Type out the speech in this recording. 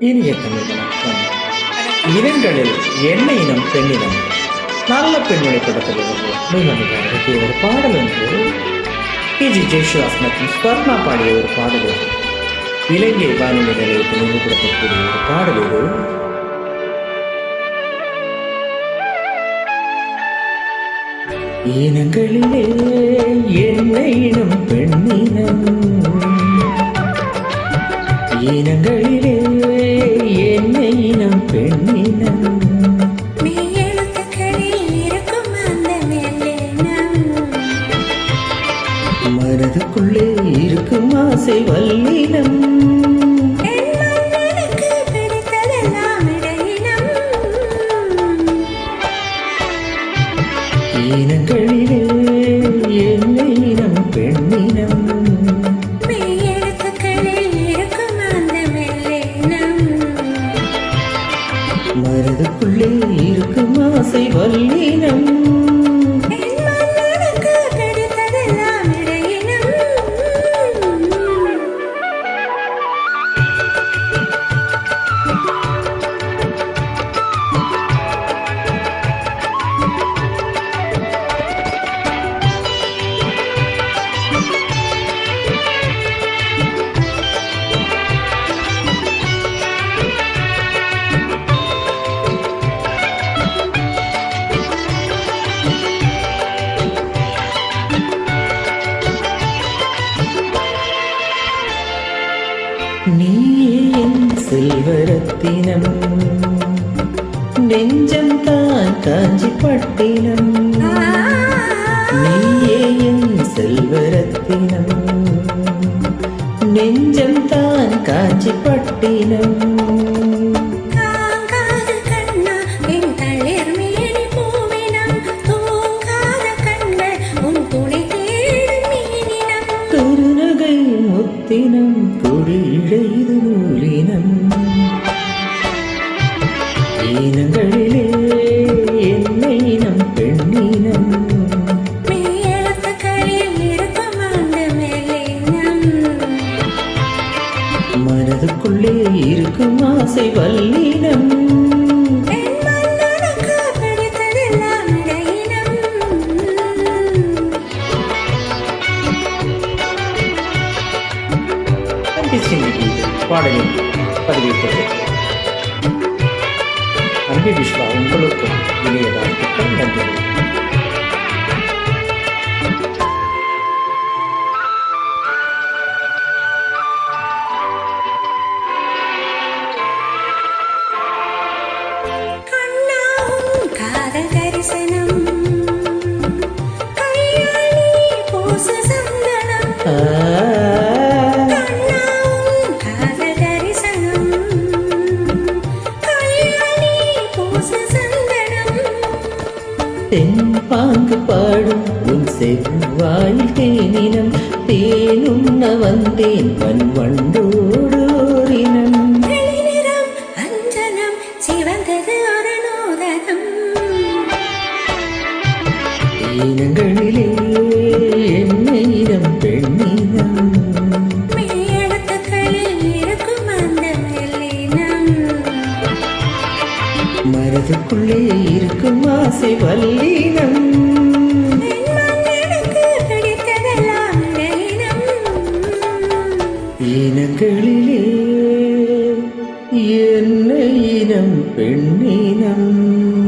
இனிய தமிழ் வணக்கம். இனங்களில் என்ன இனம் பெண்ணினம் நல்ல பெண்மணி படத்தில் இருந்து மிக மிக அழகிய ஒரு பாடல் என்று பிஜி ஜெய்சுவாஸ் மற்றும் ஸ்வர்ணா பாடிய ஒரு பாடல். இது இலங்கை வானொலி நிலையத்தில் நினைவுபடுத்தக்கூடிய ஒரு பாடல் இது. இனங்களிலே என்ன இனம் பெண்ணினம் இனங்களிலே மனதுக்குள்ளே இருக்கும் ஆசை வல்லினம். மனதுக்குள்ளே இருக்கும் ஆசை வல்லினம். நீயே என் செல்வரத்தினம். நெஞ்சம் தான் காஞ்சி பட்டினம். நீயே என் செல்வரத்தினம். நெஞ்சம் தான் காஞ்சி பட்டினம். முத்தினம் கொடிழைது நூலினம். ஈனங்களிலே என்ன இனம் பெண்ணினம். மனதுக்குள்ளே இருக்கும் ஆசை வல்லினம். பாடலில் பதிவிட்டது அன்பி விஸ்வா உங்களுக்கும் இணைய வாழ்த்துக்கள் நன்றி தென்பாங்கு பாடும் உன் செவ்வாயில் தேனினம் தேனுண்ண வந்தேன் வன் வண்டோ மனதுக்குள்ளே இருக்கும் ஆசை வல்லீனம். என் இனங்களிலே என்ன இனம் பெண்ணினம்.